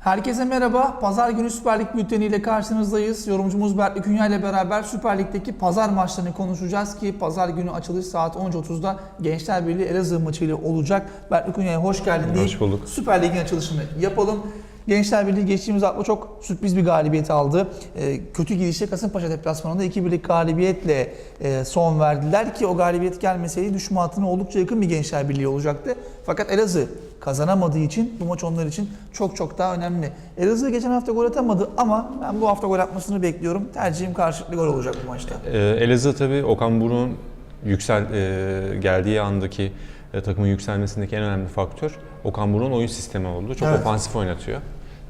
Herkese merhaba. Pazar günü Süper Lig bülteni ile karşınızdayız. Yorumcumuz Berkli Künya ile beraber Süper Lig'deki pazar maçlarını konuşacağız ki pazar günü açılış saat 10.30'da Gençler Birliği Elazığ maçı ile olacak. Berkli Künya'ya hoş geldin Hoş bulduk. Süper Lig'in açılışını yapalım. Gençler Birliği geçtiğimiz hafta çok sürpriz bir galibiyet aldı. Ee, kötü gidişle Kasımpaşa deplasmanında 2-1'lik galibiyetle e, son verdiler ki o galibiyet gelmeseydi düşme hattına oldukça yakın bir Gençler Birliği olacaktı. Fakat Elazığ kazanamadığı için bu maç onlar için çok çok daha önemli. Elazığ geçen hafta gol atamadı ama ben bu hafta gol atmasını bekliyorum. Tercihim karşılıklı gol olacak bu maçta. Ee, Elazığ tabii Okan Buruk'un yüksel e, geldiği andaki e, takımın yükselmesindeki en önemli faktör Okan Buruk'un oyun sistemi oldu. Çok Evet. ofansif oynatıyor.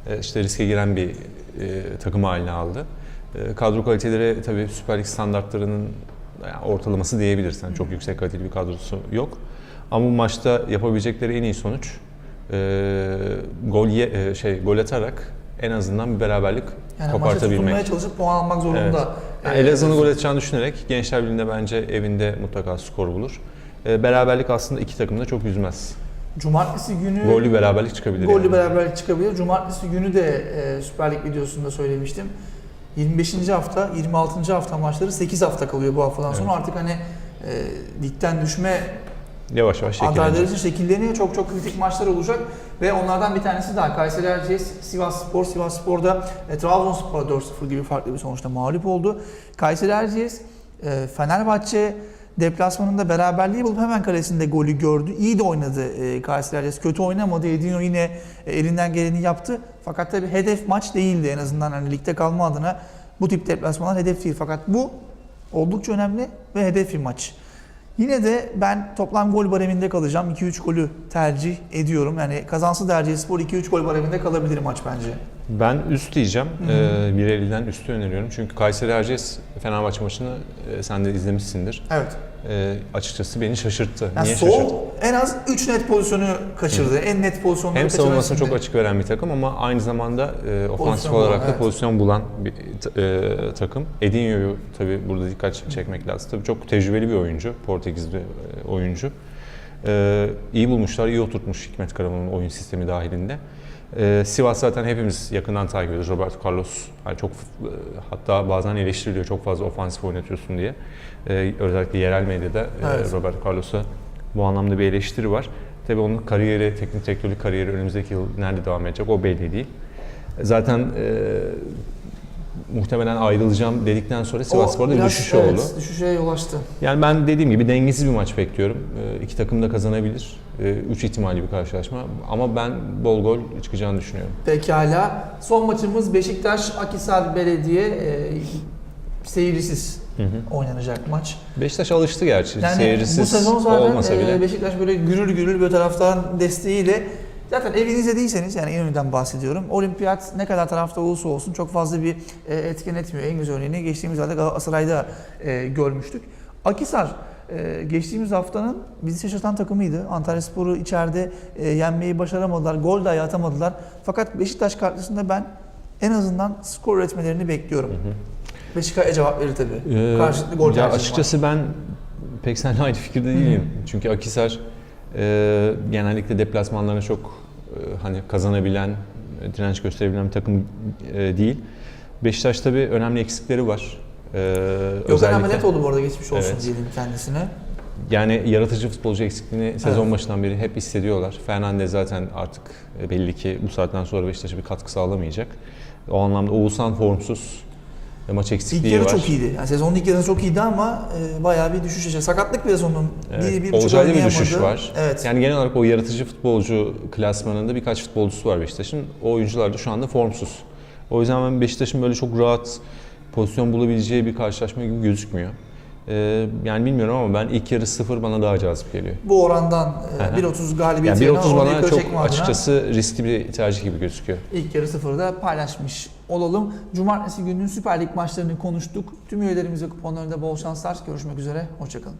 E, işte riske giren bir e, takım haline aldı. E, kadro kaliteleri tabii Süper Lig standartlarının yani ortalaması diyebilirsin. Çok yüksek kaliteli bir kadrosu yok. Ama bu maçta yapabilecekleri en iyi sonuç e, gol ye- e, şey gol atarak en azından bir beraberlik Yani maçı kopartabilmek. tutunmaya çalışıp puan almak zorunda. Evet. Yani Ee, Elazığ'ın gol atacağını düşünerek Gençler Birliği'nde bence evinde mutlaka skor bulur. E, beraberlik aslında iki takım da çok üzmez. Cumartesi günü Gollü beraberlik çıkabilir. Gollü yani. beraberlik çıkabilir. Cumartesi günü de e, Süper Lig videosunda söylemiştim. 25. hafta, 26. hafta maçları 8 hafta kalıyor bu haftadan sonra. Artık hani e, ligden düşme Yavaş yavaş adayları için şekilleniyor. Çok çok kritik maçlar olacak ve onlardan bir tanesi daha Kayseri Erciyes, Sivas Spor. Sivas Spor'da e, Trabzonspor'a 4-0 gibi farklı bir sonuçta mağlup oldu. Kayseri Erciyes, e, Fenerbahçe deplasmanında beraberliği bulup hemen kalesinde golü gördü. İyi de oynadı e, Kayseri. Kötü oynamadı. Edinho yine e, elinden geleni yaptı. Fakat tabii hedef maç değildi en azından hani ligde kalma adına. Bu tip deplasmanlar hedef değil. Fakat bu oldukça önemli ve hedef bir maç. Yine de ben toplam gol bareminde kalacağım. 2-3 golü tercih ediyorum. Yani kazansız Erciyesspor 2-3 gol bareminde kalabilir maç bence. Ben üst diyeceğim. E, 1.50'den üstü öneriyorum. Çünkü Kayseri Erciyes Fenerbahçe maçını e, sen de izlemişsindir. Evet. E, açıkçası beni şaşırttı. Yani Niye sol şaşırttı? en az 3 net pozisyonu kaçırdı. En net pozisyonları Hem savunmasını çok açık veren bir takım ama aynı zamanda e, ofansif olarak bulan, da evet. pozisyon bulan bir e, takım. Edinho'yu tabii burada dikkat çekmek lazım. Tabii çok tecrübeli bir oyuncu, Portekizli e, oyuncu. E, iyi bulmuşlar, iyi oturtmuş Hikmet Karaman'ın oyun sistemi dahilinde. E, Sivas zaten hepimiz yakından takip ediyoruz. Roberto Carlos yani çok e, hatta bazen eleştiriliyor çok fazla ofansif oynatıyorsun diye. E, özellikle yerel medyada e, Evet. Roberto Carlos'a bu anlamda bir eleştiri var. Tabii onun kariyeri, teknik direktörlük kariyeri önümüzdeki yıl nerede devam edecek o belli değil. Zaten e, muhtemelen ayrılacağım dedikten sonra bir biraz, düşüş evet, oldu. Düşüşe yol açtı. Yani ben dediğim gibi dengesiz bir maç bekliyorum. E, iki takım da kazanabilir. E, üç ihtimali bir karşılaşma. Ama ben bol gol çıkacağını düşünüyorum. Pekala. Son maçımız Beşiktaş Akisar Belediye e, seyircisiz Hı hı. oynanacak maç. Beşiktaş alıştı gerçi. Yani Seyircisiz bu sezon zaten olmasa bile. e, Beşiktaş böyle gürül gürül bir taraftan desteğiyle zaten evinizde değilseniz yani İnönü'den bahsediyorum. Olimpiyat ne kadar tarafta olursa olsun çok fazla bir e, etken etmiyor. En güzel örneğini geçtiğimiz hafta Galatasaray'da e, görmüştük. Akisar e, geçtiğimiz haftanın bizi şaşırtan takımıydı. Antalyaspor'u içeride e, yenmeyi başaramadılar. Gol dahi atamadılar. Fakat Beşiktaş karşısında ben en azından skor üretmelerini bekliyorum. Beşiktaş'a cevap verir tabii. Ee, Karşılıklı gol ya tercihi var. açıkçası ben pek seninle aynı fikirde değilim. Çünkü Akisar e, genellikle deplasmanlarına çok e, hani kazanabilen, e, direnç gösterebilen bir takım e, değil. Beşiktaş tabii önemli eksikleri var. E, Gökhan ameliyat oldu bu arada geçmiş olsun Evet. diyelim kendisine. Yani yaratıcı futbolcu eksikliğini sezon Evet. başından beri hep hissediyorlar. Fernandez zaten artık e, belli ki bu saatten sonra Beşiktaş'a bir katkı sağlamayacak. O anlamda Oğuzhan formsuz. E, maç İlk eksikliği yarı var. çok iyiydi. Yani sezonun ilk yarısı çok iyiydi ama e, bayağı bir düşüş yaşadı. Sakatlık biraz onun. Evet. Bir, bir Olcay'da bir oynayamadı. düşüş var. Evet. Yani genel olarak o yaratıcı futbolcu klasmanında birkaç futbolcusu var Beşiktaş'ın. O oyuncular da şu anda formsuz. O yüzden ben Beşiktaş'ın böyle çok rahat pozisyon bulabileceği bir karşılaşma gibi gözükmüyor. Ee, yani bilmiyorum ama ben ilk yarı sıfır bana daha cazip geliyor. Bu orandan Hı hı. e, 1.30 galibiyet Yani yerine 1.30 onu bana çok adına açıkçası riskli bir tercih gibi gözüküyor. ilk yarı sıfırda paylaşmış olalım. Cumartesi gününün Süper Lig maçlarını konuştuk. Tüm üyelerimize kuponlarında bol şanslar. Görüşmek üzere. Hoşçakalın.